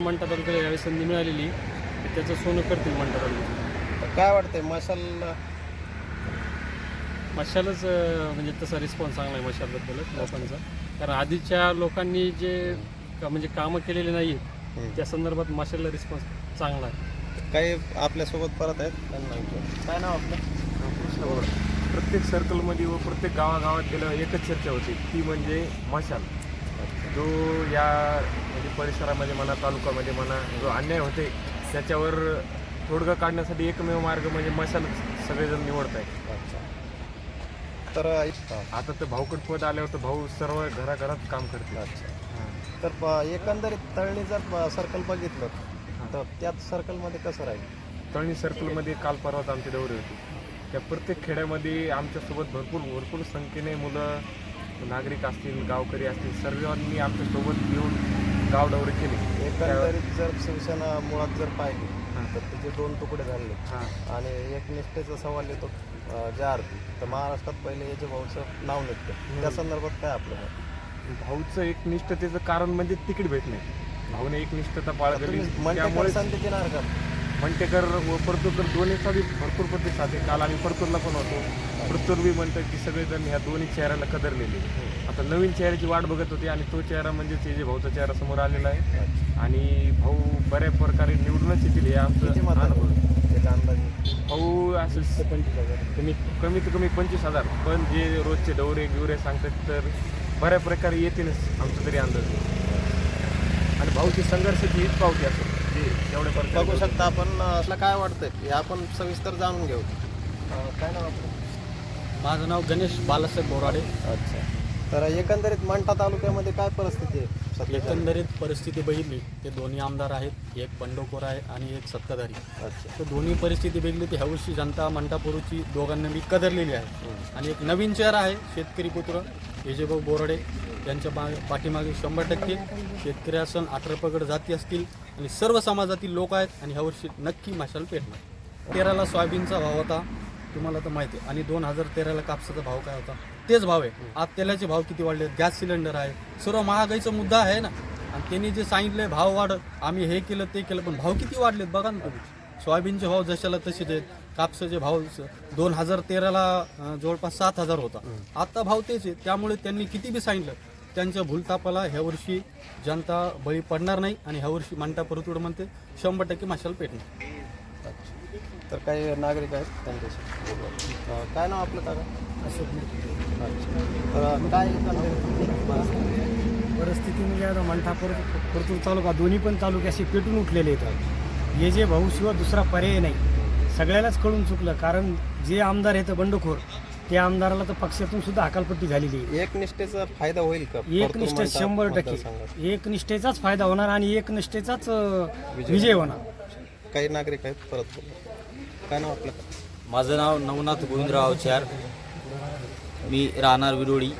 मंठा तालुक्याला यावेळी संधी मिळालेली तर त्याचं सोनं करतील मंठा तालुक्यात तर काय वाटतंय मशाल मशालच अं, म्हणजे तसा रिस्पॉन्स चांगला आहे मशालबद्दलच लोकांचा. कारण आधीच्या लोकांनी जे का- म्हणजे कामं केलेली नाही हम्म. त्या संदर्भात मशालला रिस्पॉन्स चांगला आहे. काही आपल्यासोबत परत आहेत? त्यांना विचारू. काय नाव आपलं? प्रत्येक सर्कलमध्ये व प्रत्येक गावागावात गेलं एकच चर्चा होती ती म्हणजे मशाल. जो या परिसरामध्ये म्हणा तालुक्यामध्ये म्हणा जो अन्याय होते त्याच्यावर तोडगा काढण्यासाठी एकमेव मार्ग म्हणजे मशाल सगळेजण निवडत आहे तर आता तर भाऊकट पद आल्यावर तर भाऊ सर्व घराघरात काम करतील. अच्छा. तर प- एकंदरीत तळणी जर सर्कल बघितलं तर त्याच सर्कलमध्ये कसं राहील? तळणी सर्कलमध्ये काल परवाच आमची दौरी होती. त्या प्रत्येक खेड्यामध्ये आमच्यासोबत भरपूर भरपूर संख्येने मुलं नागरिक असतील गावकरी असतील सर्वांनी आमच्यासोबत येऊन गाव दौरे केले. एकंदरीत जर शिवसेना मुळात जर पाहिली. तर तिचे दोन तुकडे झाले. आणि एक निष्ठेचा सवाल येतो ज्या अर्थी तर महाराष्ट्रात पहिले याचे भाऊचं नाव निघतं. त्या संदर्भात काय आपलं? भाऊचं एक निष्ठतेचं कारण म्हणजे तिकीट भेटणे. भाऊने एक निष्ठता म्हणते त्यामुळे संधी देणार का मंटेकर व परतूरकर दोन्हीचा बी भरपूर प्रतिसाद आहे. काल आम्ही परतूरला पण होतो. परतूर बी म्हणतात की सगळेजण ह्या दोन्ही चेहऱ्याला कदरलेले आता नवीन चेहऱ्याची वाट बघत होती आणि तो चेहरा म्हणजे ते जे भाऊचा चेहरा समोर आलेला आहे. आणि भाऊ बऱ्या प्रकारे निवडूनच येतील हे आमचं अनुभव. भाऊ असं कमी कमीत कमी पंचवीस हजार. पण जे रोजचे दौरे गिवरे सांगतात तर बऱ्या प्रकारे येतीलच आमचा तरी अंदाज. आणि भाऊची संघर्षाची हीच पावती असेल जेवढ्या प्रकारे बघू शकता आपण असलं काय वाटतंय हे आपण सविस्तर जाणून घेऊ. काय नाव आपलं? माझं नाव गणेश बालासाहेब बोराडे. अच्छा. तर एकंदरीत मंठा तालुक्यामध्ये काय परिस्थिती आहे? एकंदरीत परिस्थिती बघितली ते दोन्ही आमदार आहेत एक बंडखोर आहे आणि एक सत्ताधारी. तर दोन्ही परिस्थिती बघितली ती हौशी जनता मंटापूरची दोघांना मी कदरलेली आहे. आणि एक नवीन चेहरा आहे शेतकरी पुत्र विजयभाऊ बोराडे. त्यांच्या मा पाठीमागे शंभर टक्के शेतकरी असन अठरापगड जाती असतील आणि सर्व समाजातील लोक आहेत आणि ह्यावर्षी नक्की मशाल पेटणार. तेराला सोयाबीनचा भाव होता. तुम्हाला तर माहिती आहे. आणि दोन हजार तेराला कापसाचा भाव काय होता? तेच भाव आहे. आज तेलाचे भाव किती वाढले? गॅस सिलेंडर आहे. सर्व महागाईचा मुद्दा आहे ना. आणि त्यांनी जे सांगितलंय भाव वाढ आम्ही हे केलं ते केलं पण भाव किती वाढलेत बघा ना तुम्ही. सोयाबीनचे भाव जशाला तसेच आहेत कापसाचे भाव दोन हजार तेराला जवळपास सात हजार होता. आता भाव तेच आहे. त्यामुळे त्यांनी किती बी सांगितलं त्यांच्या भूलतापाला ह्या वर्षी जनता बळी पडणार नाही आणि ह्या वर्षी मांडा परतूड म्हणते शंभर टक्के माशाल पेटणार. अच्छा. तर काही नागरिक आहेत त्यांच्याशी. अं, काय नाव आपलं काका? अच्छा. तर काय एकंदरीत परिस्थिती? म्हणजे आता मंठापूर परतूर तालुका दोन्ही पण तालुके असे पेटून उठलेले आहेत. हे जे भाऊशिवाय दुसरा पर्याय नाही. सगळ्यालाच कळून चुकलं कारण जे आमदार आहेत बंडखोर त्या आमदाराला तर पक्षातून सुद्धा हकालपट्टी झालेली आहे. एक निष्ठेचा फायदा होईल का? एक परतूर निष्ठा मंठा शंभर मतदारसंघात? टक्के. एक निष्ठेचाच फायदा होणार आणि एक निष्ठेचाच अं, विजय होणार. काही नागरिक आहेत परत बोलू. काय नाव आपलं? माझं नाव नवनाथ गोविंदराव चार. मी राहणार विरोळी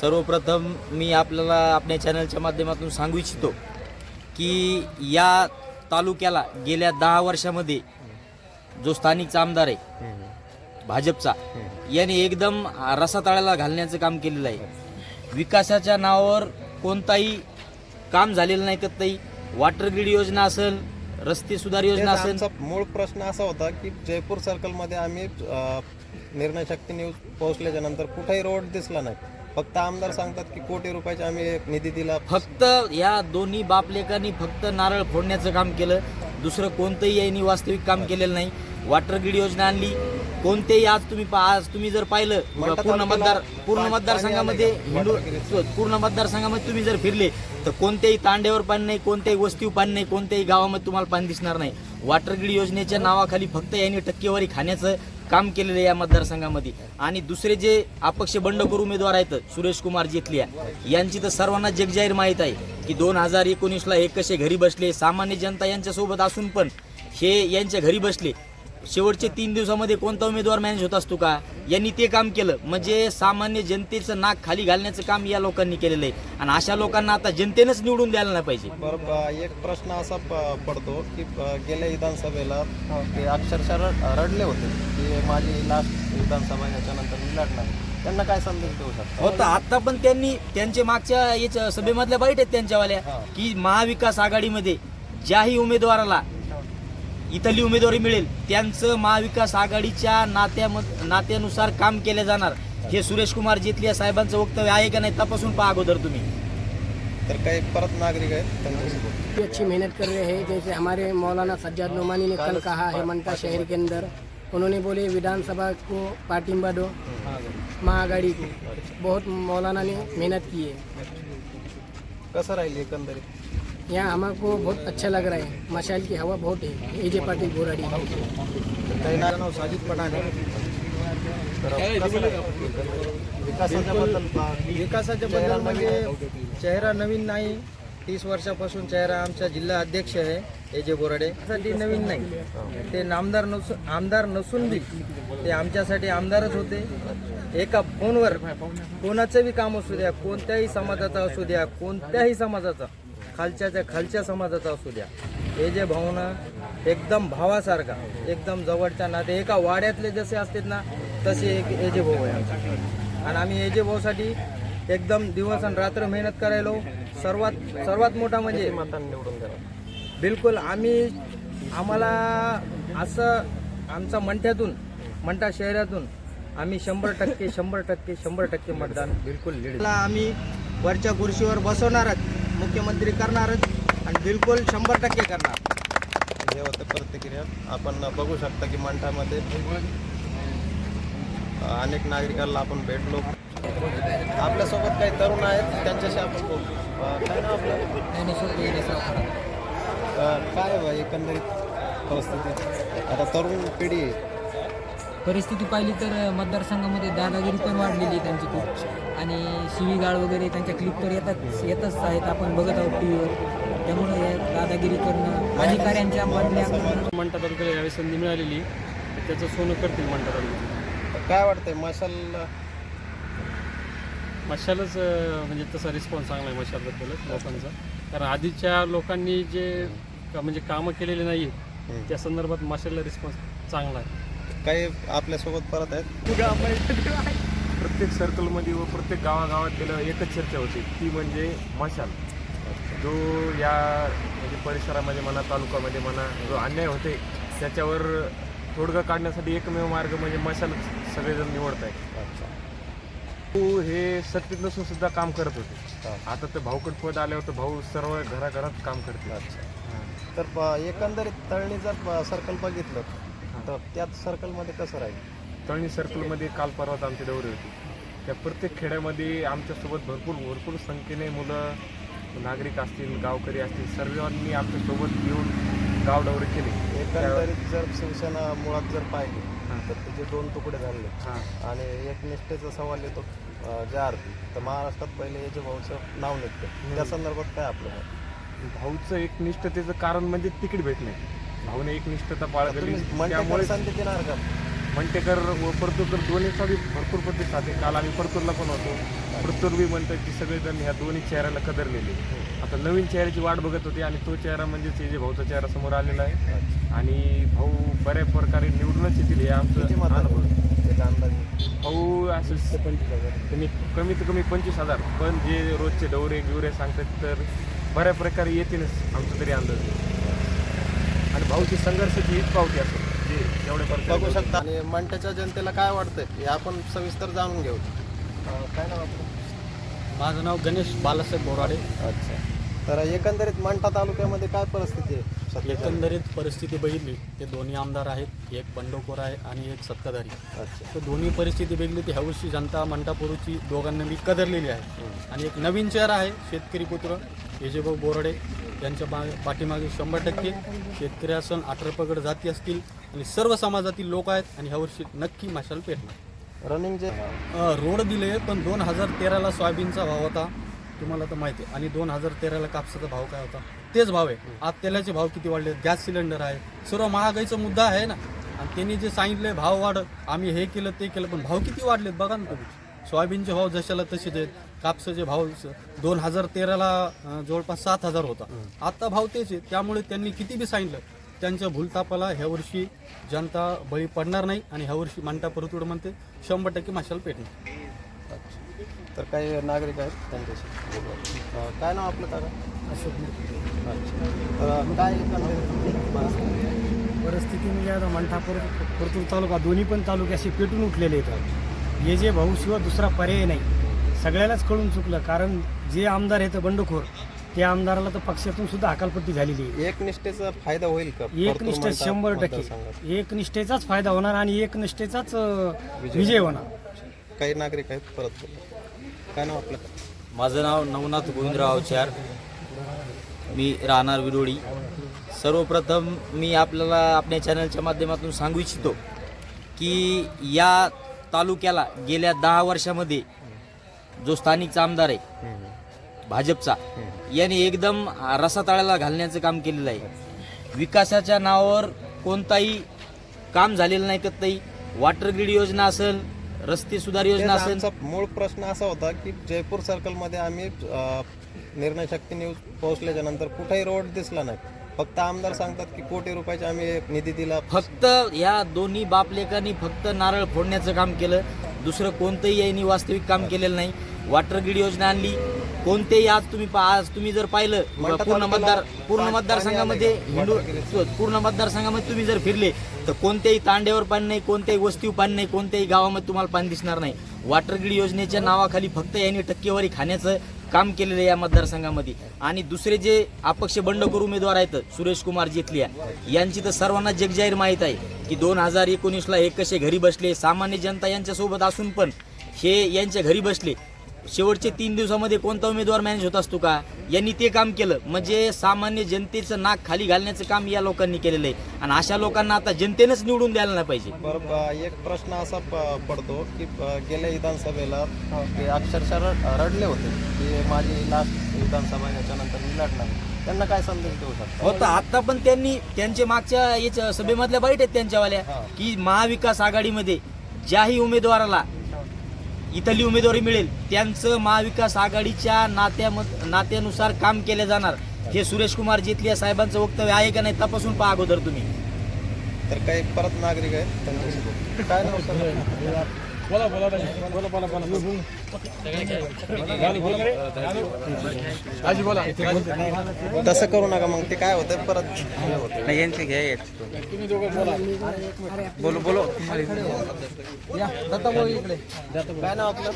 सर्वप्रथम मी आपल्याला आपल्या चॅनलच्या माध्यमातून सांगू इच्छितो की या तालुक्याला गेल्या दहा वर्षामध्ये जो स्थानिकचा आमदार आहे भाजपचा याने एकदम रसातळाला घालण्याचं काम केलेलं आहे. विकासाच्या नावावर कोणताही काम झालेलं नाही कतही वॉटर ग्रीड योजना असेल रस्ते सुधार योजना असेल. आमचा मूळ प्रश्न असा होता की जयपूर सर्कलमध्ये आम्ही निर्णय शक्ती न्यूज पोहोचल्याच्या नंतर कुठेही रोड दिसला नाही. फक्त आमदार सांगतात की कोटी रुपयाचे आम्ही निधी दिला. फक्त या दोन्ही बापलेकांनी फक्त नारळ फोडण्याचं काम केलं. दुसरं कोणतंही यांनी वास्तविक काम केलेलं नाही. वॉटर ग्रीड योजना आणली. कोणतेही आज तुम्ही पा- आज तुम्ही जर पाहिलं पूर्ण मतदार पूर्ण मतदारसंघामध्ये हिंदू? पूर्ण मतदारसंघामध्ये तुम्ही जर फिरले तर कोणत्याही तांड्यावर पाणी नाही कोणत्याही वस्तीवर पाणी नाही कोणत्याही गावामध्ये तुम्हाला पाणी दिसणार नाही वॉटर ग्रीड योजनेच्या नावाखाली फक्त यांनी टक्केवारी खाण्याचं काम केलेलं आहे या मतदारसंघामध्ये आणि दुसरे जे अपक्ष बंडखोर उमेदवार आहेत सुरेश कुमार जेतलिया यांची तर सर्वांना जगजाहीर माहीत आहे की दोन हजार एकोणीसला हे कसे घरी बसले सामान्य जनता यांच्यासोबत असून पण हे यांच्या घरी बसले शेवटचे तीन दिवसामध्ये कोणता उमेदवार मॅनेज होत असतो का? यांनी ते काम केलं. म्हणजे सामान्य जनतेचं नाक खाली घालण्याचं काम या लोकांनी केलेलं आहे. आणि अशा लोकांना आता जनतेनंच निवडून द्यायला नाही पाहिजे. एक प्रश्न असा प- पडतो की गेल्या विधानसभेला ते अक्षरशः रड- रडले होते की माझी लास्ट विधानसभा याच्यानंतर मी लढणार त्यांना काय संदेश देऊ शकता? हो तर आता पण त्यांनी त्यांचे मागच्या याच्या सभेमधल्या बाईट आहेत त्यांच्यावाल्या हा. की महाविकास आघाडीमध्ये ज्याही उमेदवाराला इथली उमेदवारी मिळेल. त्यांचं महाविकास आघाडीच्या नात्या नात्यानुसार काम केले जाणार. हे सुरेश कुमार जेटली या साहेबांचं वक्तव्य आहे का नाही तपासून पहा अगोदर तुम्ही. तर काही परत नागरिक. भी अच्छी मेहनत कर रहे हैं. जैसे हमारे मौलाना सज्जाद नोमानी ने कल कहा है मनका शहर के अंदर। उन्होंने बोले विधानसभा को पार्टिंबा दो महाआघाड़ी को। बहुत मौलाना ने मेहनत की है। कसं राहील एकंदरीत? यहाँ हमको बहुत अच्छा लग रहा है। मशाल की हवा बहुत है। ए जे पाटिल बोराड़ी काही नाव साजिद पठाण? विकासाच्या बद्दल विकासाच्या बद्दल म्हणजे चेहरा नवीन नाही. तीस वर्षापासून चेहरा आमचा जिल्हा अध्यक्ष आहे ए जे बोराडे. साठी नवीन नाही. ते नामदार नसून आमदार नसून बी ते आमच्यासाठी आमदारच होते. एका फोनवर कोणाचं बी काम असू द्या कोणत्याही समाजाचा असू द्या कोणत्याही समाजाचा. खालच्याच्या खालच्या समाजाचा असू द्या हे जे भावना एकदम भावासारखा एकदम जवळच्या नाते एका वाड्यातले जसे असतात ना तसे एक एजे भाऊ आहे आमचा. आणि आम्ही एजे भाऊसाठी एकदम दिवस आणि रात्र मेहनत करायलो. सर्वात सर्वात मोठा म्हणजे मतांनी निवडून द्यावं बिलकुल आम्ही आम्हाला असं आमचा मंठ्यातून मंठा शहरातून आम्ही शंभर टक्के शंभर टक्के शंभर टक्के मतदान. बिलकुल आम्ही वरच्या खुर्शीवर बसवणारच मुख्यमंत्री करणारच आणि बिलकुल शंभर टक्के करणार. हे होतं प्रतिक्रिया. आपण बघू शकता की मंठामध्ये अनेक नागरिकांना आपण भेटलो. आपल्यासोबत काही तरुण आहेत त्यांच्याशी आपण बोलू. अं, काय नाव आपलं? अं, काय बा एकंदरीत परिस्थिती? आता तरुण पिढी आहे. परिस्थिती पाहिली तर मतदारसंघामध्ये दादागिरी पण वाढलेली आहे त्यांची खूप. आणि शिवीगाळ वगैरे त्यांच्या क्लिप तर येतात येतच आहेत. आपण बघत आहोत टी व्हीवर त्यामुळे हे दादागिरी करणं अधिकाऱ्यांच्या बदल्या करणं. मंटा तालुक्याला यावेळी संधी मिळालेली. त्याचं सोनं करतील मंटा तालुक्यात तर काय वाटतंय मशाल? मशालच म्हणजे तसा रिस्पॉन्स चांगला आहे मशालबद्दलच लोकांचा. कारण आधीच्या लोकांनी जे का- म्हणजे कामं केलेली नाही. त्या संदर्भात मशालला रिस्पॉन्स चांगला आहे. काही आपल्यासोबत परत आहेत. प्रत्येक सर्कलमध्ये व प्रत्येक गावागावात गेलं एकच चर्चा होती. ती म्हणजे मशाल. जो या म्हणजे परिसरामध्ये म्हणा तालुक्यामध्ये म्हणा जो अन्याय होते त्याच्यावर तोडगा काढण्यासाठी एकमेव मार्ग म्हणजे मशाल सगळेजण निवडत आहेत भाऊ हे सत्तेत नसून सुद्धा काम करत होते. आता तर भाऊकट पद आल्यावर तर भाऊ सर्व घराघरात काम करते तर प- एकंदरीत तळणी जर सर्कल बघितलं. तर त्यात सर्कलमध्ये कसं राहील? तळणी सर्कलमध्ये काल परवाच आमची दौरी होती. त्या प्रत्येक खेड्यामध्ये आमच्यासोबत भरपूर भरपूर संख्येने मुलं नागरिक असतील गावकरी असतील सर्वांनी आमच्यासोबत येऊन गाव दौरे केले. एकंदरीत जर शिवसेना मुळात जर पाहिली. तर तिचे दोन तुकडे झाले हां. आणि एक निष्ठेचा सवाल येतो अं, ज्या अर्थी. तर महाराष्ट्रात पहिले याचे भाऊचं नाव निघतं त्या संदर्भात काय आपलं मत? भाऊचं एक निष्ठतेचं कारण म्हणजे तिकीट भेटणे. भाऊने एक निष्ठता बाळगली. तुम्ही म्हणते त्यामुळे संधी देणार का? मंटेकर व परतूरकर दोन्हीचा बी भरपूर प्रतिसाद आहे काल आम्ही परतूरला पण होतो. परतूर बी म्हणतात की सगळेजण ह्या दोन्ही चेहऱ्याला कदरलेले. आता नवीन चेहऱ्याची वाट बघत होती आणि तो चेहरा म्हणजेच जे भाऊचा चेहरा समोर आलेला आहे. आणि भाऊ बऱ्या प्रकारे निवडूनच येतील हे आमचं अनुभव भाऊ असं कमी कमीत कमी पंचवीस हजार. पण जे रोजचे दौरे बिवरे सांगतात तर बऱ्या प्रकारे येतीलच आमचा तरी अंदाज. आहे. आणि भाऊची संघर्षाची हीच पावती असेल जे. प्रकारे बघू. शकता. आणि मंठ्याच्या जनतेला काय वाटतंय? हे आपण सविस्तर जाणून घेऊ. अं, काय नाव आपलं? माझं नाव गणेश बालासाहेब बोराडे. अच्छा. तर एकंदरीत मंठा तालुक्यामध्ये काय परिस्थिती आहे? एकंदरीत परिस्थिती बघितली ते दोन्ही आमदार आहेत एक बंडखोर आहे आणि एक सत्ताधारी. तर दोन्ही परिस्थिती बघितली तर ह्यावर्षी जनता मंटापूरची दोघांना मी कदरलेली आहे. आणि एक नवीन चेहरा आहे शेतकरी पुत्र विजयभाऊ बोराडे. यांच्या मा पाठीमागे शंभर टक्के शेतकरी असन अठरापगड जाती असतील आणि सर्व समाजातील लोक आहेत आणि ह्यावर्षी नक्की मशाल पेटणार रनिंग जे रोड दिले पण दोन हजार तेराला सोयाबीनचा भाव होता. तुम्हाला तर माहिती आहे. आणि दोन हजार तेराला कापसाचा भाव काय होता? तेच भाव आहे. आज तेलाचे भाव किती वाढले गॅस सिलेंडर आहे. सर्व महागाईचा मुद्दा आहे ना. आणि त्यांनी जे सांगितले भाव वाढ आम्ही हे केलं ते केलं पण भाव किती वाढलेत बघा ना तुम्ही. सोयाबीनचे भाव जशाला तसेच आहेत. कापसाचे भाव दोन हजार तेराला जवळपास सात हजार होता. आता भाव तेच आहे. त्यामुळे त्यांनी किती बी सांगितलं त्यांच्या भूलतापाला ह्या वर्षी जनता बळी पडणार नाही आणि ह्या वर्षी मांडा परतूड म्हणते. शंभर टक्के माशाला पेटणार. तर काही नागरिक आहेत त्यांच्याशी. अं, काय नाव आपलं काका अशोक तर काय एकंदरीत परिस्थिती? परिस्थिती म्हणजे आता मंठा परतूर तालुका दोन्ही पण तालुके असे पेटून उठलेले आहेत हे जे भाऊशिवाय दुसरा पर्याय नाही. सगळ्यालाच कळून चुकलं कारण जे आमदार आहेत बंडखोर त्या आमदाराला तर पक्षातून सुद्धा हकालपट्टी झालेली आहे. एकनिष्ठेचा फायदा होईल का? एक परतूर निष्ठा मंठा शंभर मतदारसंघात? टक्के. एक निष्ठेचाच फायदा होणार आणि एक निष्ठेचाच अं, विजय होणार. काही नागरिक आहेत परत काय नाव आपलं? माझं नाव नवनाथ गोविंदराव चार मी राहणार विरोडी. सर्वप्रथम मी आपल्याला आपल्या चॅनलच्या माध्यमातून सांगू इच्छितो की या तालुक्याला गेल्या दहा वर्षामध्ये जो स्थानिकचा आमदार आहे भाजपचा याने एकदम रसातळ्याला घालण्याचं काम केलेलं आहे. विकासाच्या नावावर कोणताही काम झालेलं नाही कतही वॉटर ग्रीड योजना असेल रस्ते सुधार योजना तेच असेल. आमचा मूळ प्रश्न असा होता की जयपूर सर्कलमध्ये आम्ही अं, निर्णय शक्ती न्यूज पोहोचल्याच्या नंतर कुठेही रोड दिसला नाही. फक्त आमदार सांगतात की कोटी रुपयाचे आम्ही निधी दिला. फक्त या दोन्ही बापलेकांनी फक्त नारळ फोडण्याचं काम केलं. दुसरं कोणतंही यांनी वास्तविक काम केलेलं नाही. वॉटर ग्रीड योजना आणली. कोणतेही आज तुम्ही पा- आज तुम्ही जर पाहिलं पूर्ण मतदार पूर्ण मतदारसंघामध्ये? हिंदू पूर्ण मतदारसंघामध्ये तुम्ही जर फिरले तर कोणत्याही तांड्यावर पाणी नाही कोणत्याही वस्तीवर पाणी नाही कोणत्याही गावामध्ये तुम्हाला पाणी दिसणार नाही. वॉटर ग्रीड योजनेच्या नावाखाली फक्त यांनी टक्केवारी खाण्याचं काम केलेलं आहे या मतदारसंघामध्ये. आणि दुसरे जे अपक्ष बंडखोर उमेदवार आहेत सुरेश कुमार जेतलिया यांची तर सर्वांना जगजाहीर माहीत आहे की दोन हजार एकोणीसला हे कसे घरी बसले सामान्य जनता यांच्यासोबत असून पण हे यांच्या घरी बसले शेवटचे तीन दिवसामध्ये कोणता उमेदवार मॅनेज होत असतो का? यांनी ते काम केलं. म्हणजे सामान्य जनतेचं नाक खाली घालण्याचं काम या लोकांनी केलेलं आहे. आणि अशा लोकांना आता जनतेनंच निवडून द्यायला नाही पाहिजे. बरं ब- एक प्रश्न असा प- पडतो की प- गेल्या विधानसभेला ते अक्षरशः रड- रडले होते की माझी लास्ट विधानसभा याच्यानंतर मी लढणार नाही. त्यांना काय संदेश देऊ शकता? होता आता पण त्यांनी त्यांचे मागच्या याच्या सभेमधल्या बाईट आहेत त्यांच्यावाल्या की महाविकास आघाडीमध्ये ज्याही उमेदवाराला इथली उमेदवारी मिळेल. त्यांचं महाविकास आघाडीच्या नात्यामध नात्यानुसार काम केले जाणार. हे सुरेश कुमार जेतलिया साहेबांचं वक्तव्य आहे का नाही तपासून पहा अगोदर तुम्ही. तर काही परत नागरिक आहेत. त्यांच्याशी बोलू. काय नाव सर तसं करू नका मग ते काय होतं परत. हे होतं. या दत्ता भाऊ इकडे. काय नाव आपलं?